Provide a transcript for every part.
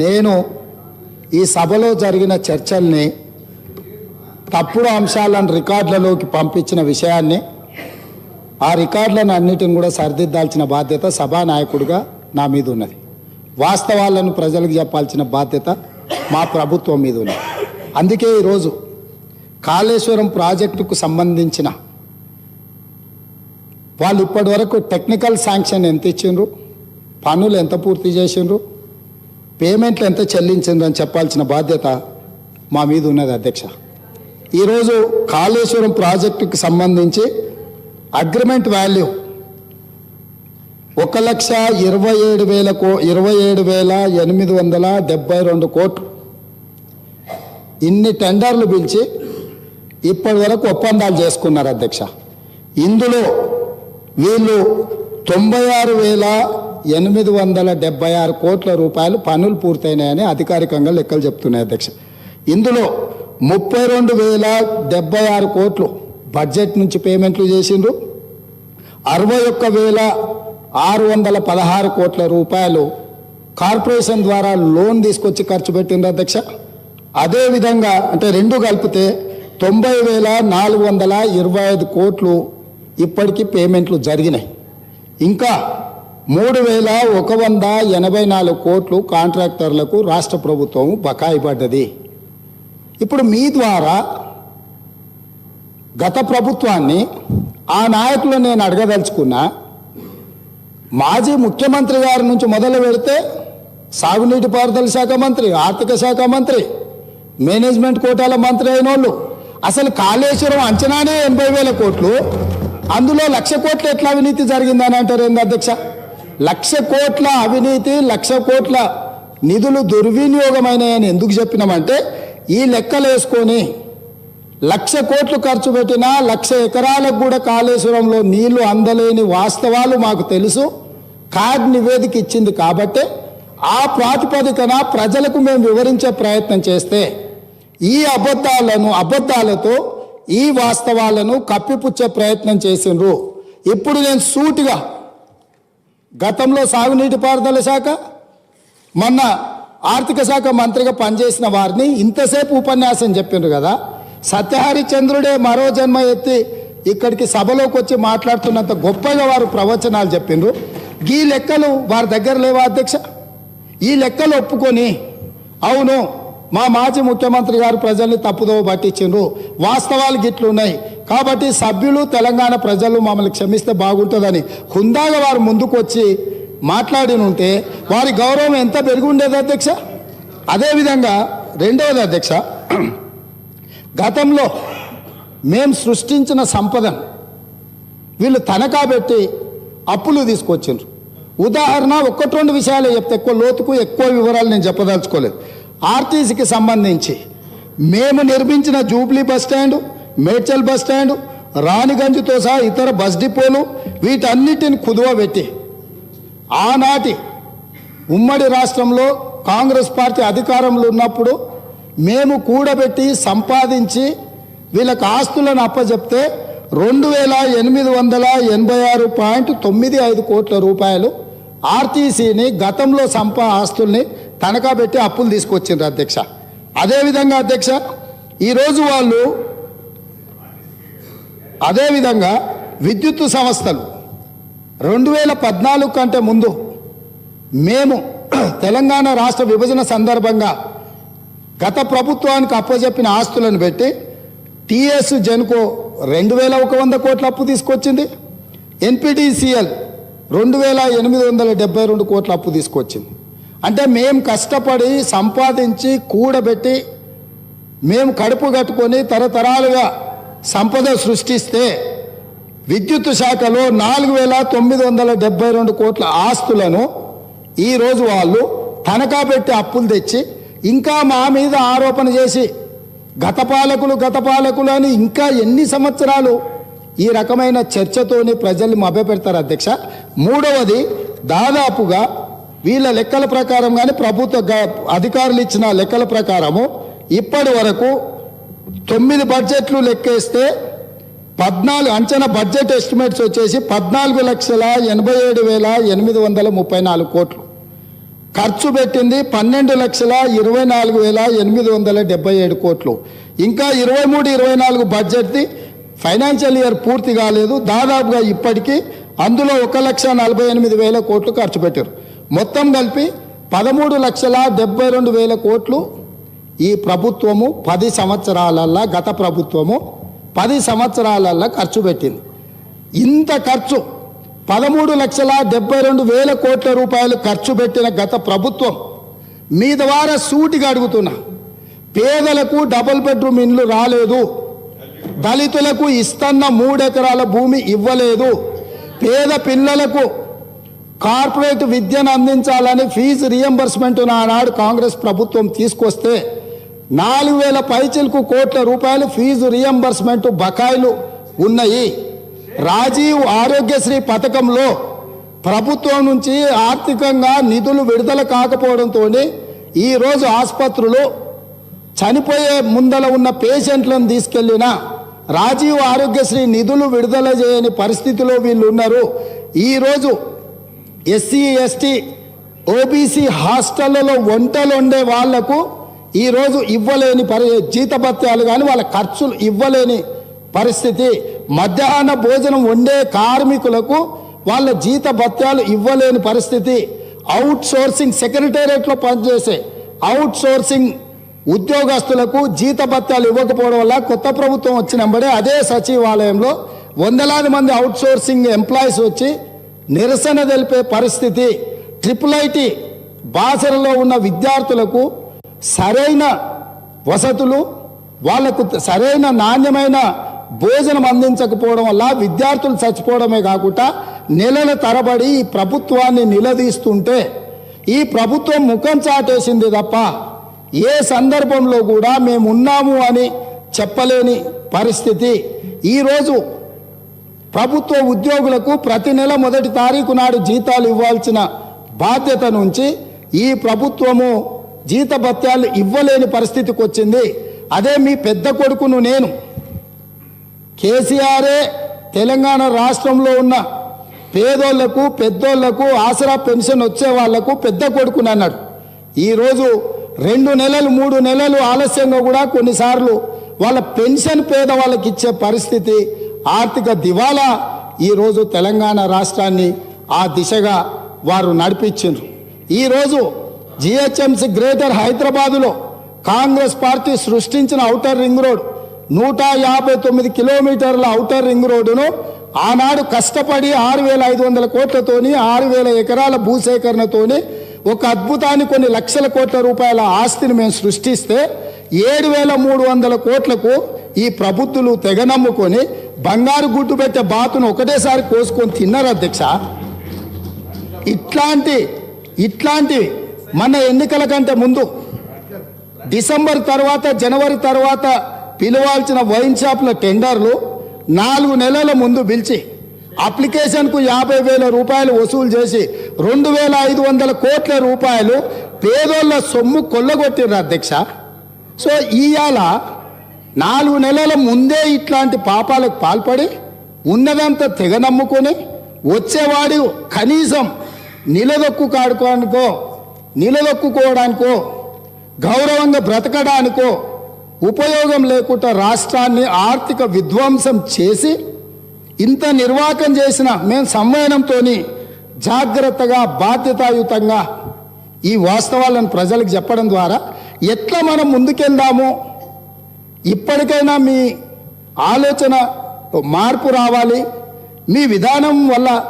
నేను ఈ సభలో జరిగిన చర్చల్ని తప్పుడు అంశాలను రికార్డులలోకి పంపించిన విషయాన్ని ఆ రికార్డులను అన్నిటిని కూడా సరిదిద్దాల్సిన బాధ్యత సభానాయకుడిగా నా మీద ఉన్నది. వాస్తవాలను ప్రజలకు చెప్పాల్సిన బాధ్యత మా ప్రభుత్వం మీద ఉన్నది. అందుకే ఈరోజు కాళేశ్వరం ప్రాజెక్టుకు సంబంధించిన వాళ్ళు ఇప్పటి వరకు టెక్నికల్ శాంక్షన్ ఎంత ఇచ్చిండ్రు? పనులు ఎంత పూర్తి చేసిండ్రు? పేమెంట్లు ఎంత చెల్లించిందని చెప్పాల్సిన బాధ్యత మా మీద ఉన్నది అధ్యక్ష. ఈరోజు కాళేశ్వరం ప్రాజెక్టుకి సంబంధించి అగ్రిమెంట్ వాల్యూ ఒక లక్ష ఇరవై ఏడు వేల కో ఇరవై ఏడు వేల ఎనిమిది వందల డెబ్బై రెండు కోట్లు. ఇన్ని టెండర్లు పిలిచి ఇప్పటి వరకు ఒప్పందాలు చేసుకున్నారు అధ్యక్ష. ఇందులో వీళ్ళు తొంభై ఆరు వేల ఎనిమిది వందల డెబ్బై ఆరు కోట్ల రూపాయలు పనులు పూర్తయినాయని అధికారికంగా లెక్కలు చెప్తున్నాయి అధ్యక్ష. ఇందులో ముప్పై రెండు వేల డెబ్బై ఆరు కోట్లు బడ్జెట్ నుంచి పేమెంట్లు చేసిండ్రు. అరవై ఒక్క వేల ఆరు వందల పదహారు కోట్ల రూపాయలు కార్పొరేషన్ ద్వారా లోన్ తీసుకొచ్చి ఖర్చు పెట్టిండ్రు అధ్యక్ష. అదేవిధంగా అంటే రెండు కలిపితే తొంభై వేల నాలుగు వందల ఇరవై ఐదు కోట్లు ఇప్పటికీ పేమెంట్లు జరిగినాయి. ఇంకా మూడు వేల ఒక వంద ఎనభై నాలుగు కోట్లు కాంట్రాక్టర్లకు రాష్ట్ర ప్రభుత్వం బకాయి పడ్డది ఇప్పుడు మీ ద్వారా గత ప్రభుత్వాన్ని ఆ నాయకులు నేను అడగదలుచుకున్నా మాజీ ముఖ్యమంత్రి గారి నుంచి మొదలు పెడితే సాగునీటి పారుదల శాఖ మంత్రి ఆర్థిక శాఖ మంత్రి మేనేజ్మెంట్ కోటాల మంత్రి అయిన వాళ్ళు అసలు కాళేశ్వరం అంచనానే ఎనభై వేల కోట్లు అందులో లక్ష కోట్లు ఎట్లా అవినీతి జరిగిందని అంటారు ఏంది అధ్యక్ష? లక్ష కోట్ల అవినీతి లక్ష కోట్ల నిధులు దుర్వినియోగమైనాయని ఎందుకు చెప్పినామంటే ఈ లెక్కలు వేసుకొని లక్ష కోట్లు ఖర్చు పెట్టినా లక్ష ఎకరాలకు కూడా కాళేశ్వరంలో నీళ్ళు అందలేని వాస్తవాలు మాకు తెలుసు. కార్డ్ నివేదిక ఇచ్చింది కాబట్టే ఆ ప్రాతిపదికన ప్రజలకు మేము వివరించే ప్రయత్నం చేస్తే ఈ అబద్ధాలను అబద్ధాలతో ఈ వాస్తవాలను కప్పిపుచ్చే ప్రయత్నం చేసిండ్రు. ఇప్పుడు నేను సూటిగా గతంలో సాగునీటి పారుదల శాఖ మొన్న ఆర్థిక శాఖ మంత్రిగా పనిచేసిన వారిని ఇంతసేపు ఉపన్యాసం చెప్పిండ్రు కదా. సత్యహరిచంద్రుడే మరో జన్మ ఎత్తి ఇక్కడికి సభలోకి వచ్చి మాట్లాడుతున్నంత గొప్పగా వారు ప్రవచనాలు చెప్పిండ్రు. ఈ లెక్కలు వారి దగ్గర లేవా అధ్యక్ష? ఈ లెక్కలు ఒప్పుకొని అవును మా మాజీ ముఖ్యమంత్రి గారు ప్రజల్ని తప్పుదోవ పట్టించిండ్రు. వాస్తవాలు గిట్లున్నాయి. కాబట్టి సభ్యులు తెలంగాణ ప్రజలు మమ్మల్ని క్షమిస్తే బాగుంటుందని హుందాగా వారు ముందుకు వచ్చి మాట్లాడి ఉంటే వారి గౌరవం ఎంత పెరిగి ఉండేది అధ్యక్ష? అదేవిధంగా రెండవది అధ్యక్ష గతంలో మేము సృష్టించిన సంపదను వీళ్ళు తనఖా పెట్టి అప్పులు తీసుకొచ్చిండ్రు. ఉదాహరణ ఒక్కటి రెండు విషయాలు చెప్తే ఎక్కువ లోతుకు ఎక్కువ వివరాలు నేను చెప్పదలుచుకోలేదు. ఆర్టీసీకి సంబంధించి మేము నిర్మించిన jubilee bus stand Medchal bus stand రాణిగంజ్తో సహా ఇతర బస్ డిపోలు వీటన్నిటిని కుదువ పెట్టి ఆనాటి ఉమ్మడి రాష్ట్రంలో కాంగ్రెస్ పార్టీ అధికారంలో ఉన్నప్పుడు మేము కూడబెట్టి సంపాదించి వీళ్ళకి ఆస్తులను అప్పచెప్తే రెండు వేల ఎనిమిది వందల ఎనభై ఆరు పాయింట్ తొమ్మిది ఐదు కోట్ల రూపాయలు ఆర్టీసీని గతంలో సంపా ఆస్తుల్ని తనఖా పెట్టి అప్పులు తీసుకొచ్చిండ్రు అధ్యక్ష. అదేవిధంగా అధ్యక్ష ఈరోజు వాళ్ళు అదేవిధంగా విద్యుత్ సంస్థలు రెండు వేల పద్నాలుగు కంటే ముందు మేము తెలంగాణ రాష్ట్ర విభజన సందర్భంగా గత ప్రభుత్వానికి అప్పచెప్పిన ఆస్తులను పెట్టి టిఎస్ జెన్కో రెండు వేల ఒక వంద కోట్ల అప్పు తీసుకొచ్చింది. ఎన్పిటిసిఎల్ రెండు వేల ఎనిమిది వందల డెబ్బై రెండు కోట్ల అప్పు తీసుకొచ్చింది. అంటే మేము కష్టపడి సంపాదించి కూడబెట్టి మేము కడుపు కట్టుకొని తరతరాలుగా సంపద సృష్టిస్తే విద్యుత్ శాఖలో నాలుగు వేల తొమ్మిది వందల డెబ్బై రెండు కోట్ల ఆస్తులను ఈరోజు వాళ్ళు తనఖా పెట్టి అప్పులు తెచ్చి ఇంకా మా మీద ఆరోపణ చేసి గత పాలకులు గత పాలకులు అని ఇంకా ఎన్ని సంవత్సరాలు ఈ రకమైన చర్చతోని ప్రజల్ని మభ్యపెడతారు అధ్యక్ష? మూడవది దాదాపుగా వీళ్ళ లెక్కల ప్రకారం కానీ ప్రభుత్వ గ- అధికారులు ఇచ్చిన లెక్కల ప్రకారము ఇప్పటి వరకు తొమ్మిది బడ్జెట్లు లెక్కేస్తే పద్నాలుగు అంచనా బడ్జెట్ ఎస్టిమేట్స్ వచ్చేసి పద్నాలుగు లక్షల ఎనభై ఏడు వేల ఎనిమిది వందల ముప్పై నాలుగు కోట్లు. ఖర్చు పెట్టింది పన్నెండు లక్షల ఇరవై నాలుగు వేల ఎనిమిది వందల డెబ్బై ఏడు కోట్లు. ఇంకా ఇరవై మూడు ఇరవై నాలుగు బడ్జెట్ది ఫైనాన్షియల్ ఇయర్ పూర్తి కాలేదు. దాదాపుగా ఇప్పటికీ అందులో ఒక లక్ష నలభై ఎనిమిది వేల కోట్లు ఖర్చు పెట్టారు. మొత్తం కలిపి పదమూడు లక్షల డెబ్బై రెండు వేల కోట్లు ఈ ప్రభుత్వము పది సంవత్సరాలల్లా గత ప్రభుత్వము పది సంవత్సరాలల్లా ఖర్చు పెట్టింది. ఇంత ఖర్చు పదమూడు లక్షల డెబ్బై రెండు వేల కోట్ల రూపాయలు ఖర్చు పెట్టిన గత ప్రభుత్వం మీ ద్వారా సూటిగా అడుగుతున్నా పేదలకు డబుల్ బెడ్రూమ్ ఇండ్లు రాలేదు దళితులకు ఇస్తన్న మూడెకరాల భూమి ఇవ్వలేదు పేద పిల్లలకు కార్పొరేట్ విద్యను అందించాలని ఫీజు రియంబర్స్మెంట్ నానాడు కాంగ్రెస్ ప్రభుత్వం తీసుకొస్తే నాలుగు వేల పైచిలకు కోట్ల రూపాయలు ఫీజు రియంబర్స్మెంట్ బకాయిలు ఉన్నాయి. రాజీవ్ ఆరోగ్యశ్రీ పథకంలో ప్రభుత్వం నుంచి ఆర్థికంగా నిధులు విడుదల కాకపోవడంతో ఈరోజు ఆసుపత్రులు చనిపోయే ముందల ఉన్న పేషెంట్లను తీసుకెళ్ళిన రాజీవ్ ఆరోగ్యశ్రీ నిధులు విడుదల చేయని పరిస్థితిలో వీళ్ళు ఉన్నారు. ఈరోజు ఎస్సీ ఎస్టీ ఓబీసీ హాస్టళ్ళలో వంటలు ఉండే వాళ్ళకు ఈరోజు ఇవ్వలేని పరి జీతభత్యాలు కానీ వాళ్ళ ఖర్చులు ఇవ్వలేని పరిస్థితి. మధ్యాహ్న భోజనం వండే కార్మికులకు వాళ్ళ జీతభత్యాలు ఇవ్వలేని పరిస్థితి. అవుట్ సోర్సింగ్ సెక్రటేరియట్లో పనిచేసే అవుట్ సోర్సింగ్ ఉద్యోగస్తులకు జీతభత్యాలు ఇవ్వకపోవడం వల్ల కొత్త ప్రభుత్వం వచ్చినప్పుడే అదే సచివాలయంలో వందలాది మంది అవుట్ సోర్సింగ్ ఎంప్లాయీస్ వచ్చి నిరసన తెలిపే పరిస్థితి. ట్రిపుల్ ఐటీ బాసరలో ఉన్న విద్యార్థులకు సరైన వసతులు వాళ్ళకు సరైన నాణ్యమైన భోజనం అందించకపోవడం వల్ల విద్యార్థులు చచ్చిపోవడమే కాకుండా నెలల తరబడి ఈ ప్రభుత్వాన్ని నిలదీస్తుంటే ఈ ప్రభుత్వం ముఖం చాటేసింది తప్ప ఏ సందర్భంలో కూడా మేము ఉన్నాము అని చెప్పలేని పరిస్థితి. ఈరోజు ప్రభుత్వ ఉద్యోగులకు ప్రతి నెల మొదటి తారీఖు నాడు జీతాలు ఇవ్వాల్సిన బాధ్యత నుంచి ఈ ప్రభుత్వము జీతభత్యాలు ఇవ్వలేని పరిస్థితికి వచ్చింది. అదే మీ పెద్ద కొడుకును నేను కేసీఆరే తెలంగాణ రాష్ట్రంలో ఉన్న పేదోళ్ళకు పెద్దోళ్ళకు ఆసరా పెన్షన్ వచ్చే వాళ్ళకు పెద్ద కొడుకుని అన్నాడు. ఈరోజు రెండు నెలలు మూడు నెలలు ఆలస్యంగా కూడా కొన్నిసార్లు వాళ్ళ పెన్షన్ పేదవాళ్ళకి ఇచ్చే పరిస్థితి ఆర్థిక దివాలా ఈరోజు తెలంగాణ రాష్ట్రాన్ని ఆ దిశగా వారు నడిపించారు ఈరోజు జిహెచ్ఎంసి గ్రేటర్ హైదరాబాదులో కాంగ్రెస్ పార్టీ సృష్టించిన ఔటర్ రింగ్ రోడ్ నూట యాభై తొమ్మిది కిలోమీటర్ల ఔటర్ రింగ్ రోడ్డును ఆనాడు కష్టపడి ఆరు వేల ఐదు వందల కోట్లతోని ఆరు వేల ఎకరాల భూసేకరణతోని ఒక అద్భుతాన్ని కొన్ని లక్షల కోట్ల రూపాయల ఆస్తిని మేము సృష్టిస్తే ఏడు వేల మూడు వందల కోట్లకు ఈ ప్రబుద్ధులు తెగనమ్ముకొని బంగారు గుడ్డు పెట్టే బాతును ఒకటేసారి కోసుకొని తిన్నారు అధ్యక్ష? ఇట్లాంటి ఇట్లాంటి మన ఎన్నికల కంటే ముందు డిసెంబర్ తర్వాత జనవరి తర్వాత పిలవాల్సిన వైన్ షాప్ల టెండర్లు నాలుగు నెలల ముందు పిలిచి అప్లికేషన్కు యాభై వేల రూపాయలు వసూలు చేసి రెండు వేల ఐదు వందల కోట్ల రూపాయలు పేదోళ్ళ సొమ్ము కొల్లగొట్టిన అధ్యక్ష. సో ఇవాళ నాలుగు నెలల ముందే ఇట్లాంటి పాపాలకు పాల్పడి ఉన్నదంతా తెగ నమ్ముకొని వచ్చేవాడు కనీసం నిలదొక్కు కాడుకోవడానికో నిలదొక్కుకోవడానికో గౌరవంగా బ్రతకడానికో ఉపయోగం లేకుండా రాష్ట్రాన్ని ఆర్థిక విధ్వంసం చేసి ఇంత నిర్వాకం చేసిన మేము సంవయనంతో జాగ్రత్తగా బాధ్యతాయుతంగా ఈ వాస్తవాలను ప్రజలకు చెప్పడం ద్వారా ఎట్లా మనం ముందుకెళ్దాము? ఇప్పటికైనా మీ ఆలోచన మార్పు రావాలి. మీ విధానం వల్ల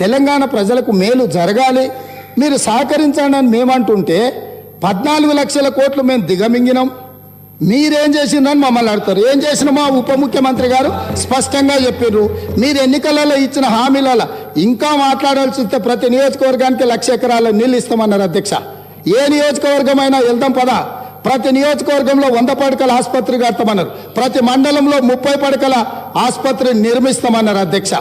తెలంగాణ ప్రజలకు మేలు జరగాలి. మీరు సహకరించండి అని మేమంటుంటే పద్నాలుగు లక్షల కోట్లు మేము దిగమింగినాం. మీరేం చేసిందని మమ్మల్ని అడుగుతారు. ఏం చేసినామా ఉప ముఖ్యమంత్రి గారు? స్పష్టంగా చెప్పారు మీరు ఎన్నికలలో ఇచ్చిన హామీలలో ఇంకా మాట్లాడాల్సి వస్తే ప్రతి నియోజకవర్గానికి లక్ష ఎకరాల నీళ్ళు ఇస్తామన్నారు అధ్యక్ష. ఏ నియోజకవర్గమైనా వెళ్దాం పదా? ప్రతి నియోజకవర్గంలో వంద పడకల ఆసుపత్రి కడతామన్నారు. ప్రతి మండలంలో ముప్పై పడకల ఆసుపత్రి నిర్మిస్తామన్నారు అధ్యక్ష.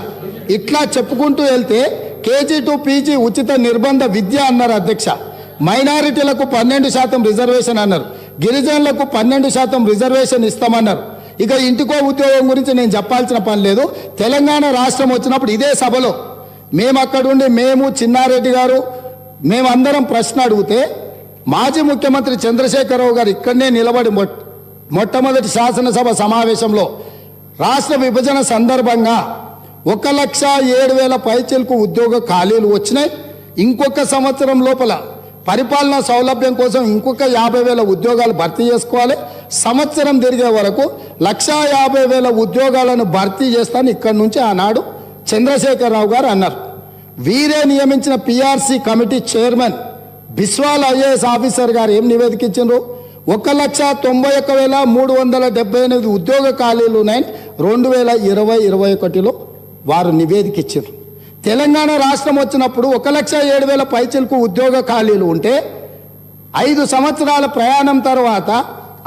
ఇట్లా చెప్పుకుంటూ వెళ్తే కేజీ టు పీజీ ఉచిత నిర్బంధ విద్య అన్నారు అధ్యక్ష. మైనారిటీలకు పన్నెండు శాతం రిజర్వేషన్ అన్నారు. గిరిజనులకు పన్నెండు శాతం రిజర్వేషన్ ఇస్తామన్నారు. ఇక ఇంటికో ఉద్యోగం గురించి నేను చెప్పాల్సిన పని లేదు. తెలంగాణ రాష్ట్రం వచ్చినప్పుడు ఇదే సభలో మేము అక్కడుండి మేము చిన్నారెడ్డి గారు మేమందరం ప్రశ్న అడిగితే మాజీ ముఖ్యమంత్రి చంద్రశేఖరరావు గారు ఇక్కడనే నిలబడి మొట్టమొదటి శాసనసభ సమావేశంలో రాష్ట్ర విభజన సందర్భంగా ఒక లక్ష ఏడు వేల పైచలకు ఉద్యోగ ఖాళీలు వచ్చినాయి. ఇంకొక సంవత్సరం లోపల పరిపాలనా సౌలభ్యం కోసం ఇంకొక యాభై వేల ఉద్యోగాలు భర్తీ చేసుకోవాలి. సంవత్సరం తిరిగే వరకు లక్షా యాభై వేల ఉద్యోగాలను భర్తీ చేస్తాను ఇక్కడి నుంచి ఆనాడు చంద్రశేఖరరావు గారు అన్నారు. వీరే నియమించిన PRC committee chairman Biswal IAS officer గారు ఏం నివేదిక ఇచ్చిండ్రు ఒక లక్ష తొంభై ఒక్క వేల మూడు వందల డెబ్బై ఎనిమిది ఉద్యోగ ఖాళీలు ఉన్నాయని రెండు వేల ఇరవై ఇరవై ఒకటిలో వారు నివేదిక ఇచ్చారు తెలంగాణ రాష్ట్రం వచ్చినప్పుడు ఒక లక్ష ఏడు వేల పైచలకు ఉద్యోగ ఖాళీలు ఉంటే ఐదు సంవత్సరాల ప్రయాణం తర్వాత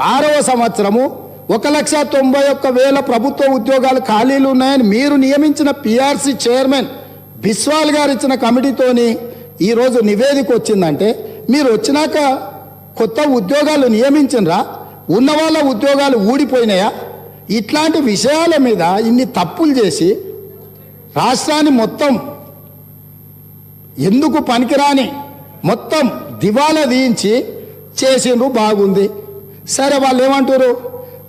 ఆరవ సంవత్సరము ఒక లక్ష తొంభై ఒక్క వేల ప్రభుత్వ ఉద్యోగాలు ఖాళీలు ఉన్నాయని మీరు నియమించిన పిఆర్సీ చైర్మన్ బిస్వాల్ గారు ఇచ్చిన కమిటీతోని ఈరోజు నివేదిక వచ్చిందంటే మీరు వచ్చినాక కొత్త ఉద్యోగాలు నియమించినరా ఉన్న వాళ్ళ ఉద్యోగాలు ఊడిపోయినాయా? ఇట్లాంటి విషయాల మీద ఇన్ని తప్పులు చేసి రాష్ట్రాన్ని మొత్తం ఎందుకు పనికిరాని మొత్తం దివాలా తీయించి చేసిండ్రు బాగుంది. సరే వాళ్ళు ఏమంటారు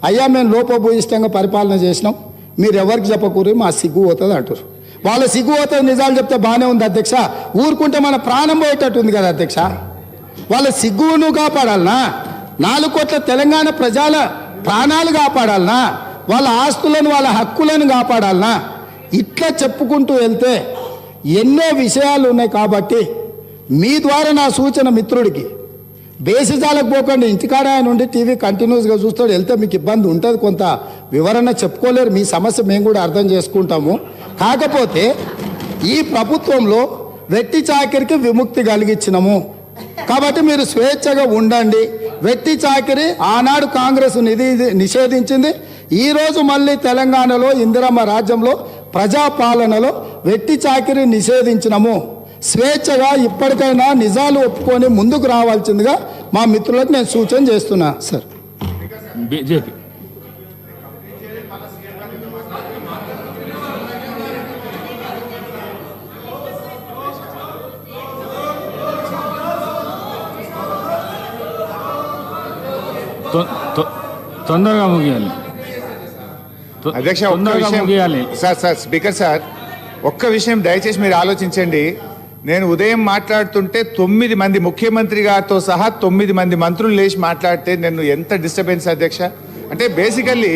అయ్యా మేము లోపభూయిష్టంగా పరిపాలన చేసినాం. మీరు ఎవరికి చెప్పకూరు మా సిగ్గు పోతుంది అంటారు వాళ్ళ సిగ్గు నిజాలు చెప్తే బాగానే ఉంది అధ్యక్ష. ఊరుకుంటే మన ప్రాణం పోయేటట్టు ఉంది కదా అధ్యక్ష. వాళ్ళ సిగ్గును కాపాడాలనా? నాలుగు కోట్ల తెలంగాణ ప్రజల ప్రాణాలు కాపాడాలనా? వాళ్ళ ఆస్తులను వాళ్ళ హక్కులను కాపాడాలనా? ఇట్లా చెప్పుకుంటూ వెళ్తే ఎన్నో విషయాలు ఉన్నాయి కాబట్టి మీ ద్వారా నా సూచన మిత్రుడికి. బేసిజాలకు పోకండి. ఇంటికాడ ఆయన ఉండి టీవీ కంటిన్యూస్గా చూస్తాడు. వెళ్తే మీకు ఇబ్బంది ఉంటుంది. కొంత వివరణ చెప్పుకోలేరు. మీ సమస్య మేము కూడా అర్థం చేసుకుంటాము. కాకపోతే ఈ ప్రభుత్వంలో వెట్టి చాకిరికి విముక్తి కలిగించినము. కాబట్టి మీరు స్వేచ్ఛగా ఉండండి. వెట్టి చాకిరి ఆనాడు కాంగ్రెస్ నిధి నిషేధించింది. ఈరోజు మళ్ళీ తెలంగాణలో ఇందిరమ్మ రాజ్యంలో ప్రజాపాలనలో వెట్టి చాకిరి నిషేధించినము. స్వేచ్ఛగా ఇప్పటికైనా నిజాలు ఒప్పుకొని ముందుకు రావాల్సిందిగా మా మిత్రులకు నేను సూచన చేస్తున్నా సార్. బీజేపీ. తొ- తొ- తొందరగా ముగియాలి. అధ్యక్ష ఒక్క విషయం ముగియాలి. సార్ సార్ స్పీకర్ సార్ ఒక్క విషయం దయచేసి మీరు ఆలోచించండి. నేను ఉదయం మాట్లాడుతుంటే తొమ్మిది మంది ముఖ్యమంత్రి గారితో సహా తొమ్మిది మంది మంత్రులు లేచి మాట్లాడితే నేను ఎంత డిస్టర్బెన్స్ అధ్యక్ష? అంటే బేసికల్లీ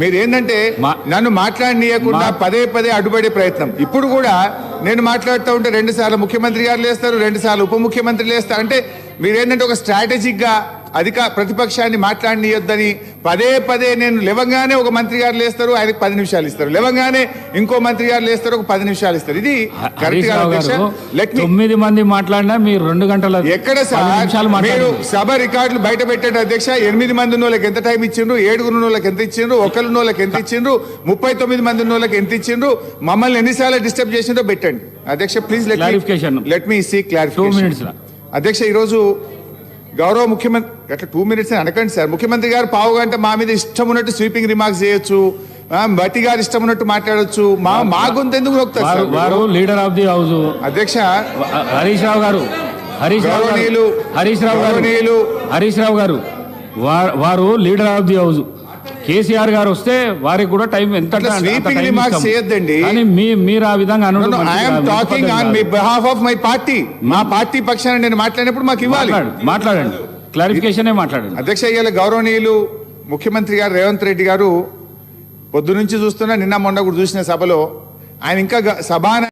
మీరు ఏంటంటే నన్ను మాట్లాడనీయకుండా పదే పదే అడ్డుపడే ప్రయత్నం. ఇప్పుడు కూడా నేను మాట్లాడుతూ ఉంటే రెండు సార్లు ముఖ్యమంత్రి గారు లేస్తారు రెండు సార్లు ఉప ముఖ్యమంత్రి లేస్తారు. అంటే మీరు ఏంటంటే ఒక స్ట్రాటజిక్గా అధిక ప్రతిపక్షాన్ని మాట్లాడనీయొద్దని పదే పదే నేను లేవంగానే ఒక మంత్రి గారు లేస్తారు ఆయనకు పది నిమిషాలు ఇస్తారు. లేవంగానే ఇంకో మంత్రి గారు లేస్తారు ఒక పది నిమిషాలు ఇస్తారు. ఇది కరెక్ట్ తొమ్మిది మంది మాట్లాడినా మీరు రెండు గంటల ఎక్కడ సార్ మీరు సభ రికార్డులు బయట పెట్టండి అధ్యక్ష. ఎనిమిది మంది ఉన్న వాళ్ళకి ఎంత టైం ఇచ్చిండ్రు? ఏడుగురు ఉన్న వాళ్ళకి ఎంత ఇచ్చిండ్రు? ఒకరు ఉన్న వాళ్ళకి ఎంత ఇచ్చిండ్రు? ముప్పై తొమ్మిది మంది ఉన్న వాళ్ళకి ఎంత ఇచ్చిండ్రు? మమ్మల్ని ఎన్నిసార్లు డిస్టర్బ్ చేసిండ్రో పెట్టండి. అధ్యక్ష please let me see clarification అధ్యక్ష ఈరోజు గౌరవ ముఖ్యమంత్రి అట్లా టూ మినిట్స్ అనకండి సార్. ముఖ్యమంత్రి గారు పావు గంట మా మీద ఇష్టం ఉన్నట్టు స్వీపింగ్ రిమార్క్స్ చేయొచ్చు. బట్టి గారు ఇష్టం ఉన్నట్టు మాట్లాడొచ్చు. మా మా గొంతు ఎందుకు నొక్కుతారు వారు సార్? వారు లీడర్ ఆఫ్ ది హౌస్ అధ్యక్ష హరీష్ రావు గారు హరీష్ రావు హరీష్ రావు గారు హరీష్ రావు గారు వారు leader of the house KCR గారు వస్తే వారికి కూడా టైం ఎంత. కానీ మీరు ఆ విధంగా talking on me. Behalf of my party మా పార్టీ పక్షాన నేను మాట్లాడినప్పుడు మాకు ఇవ్వాలి. మాట్లాడు మాట్లాడండి. క్లారిఫికేషనే మాట్లాడండి. అధ్యక్ష ఇవాళ గౌరవనీయులు ముఖ్యమంత్రి గారు రేవంత్ రెడ్డి గారు పొద్దు నుంచి చూస్తున్నా నిన్న మొన్న కూడా చూసిన సభలో ఆయన ఇంకా సభాన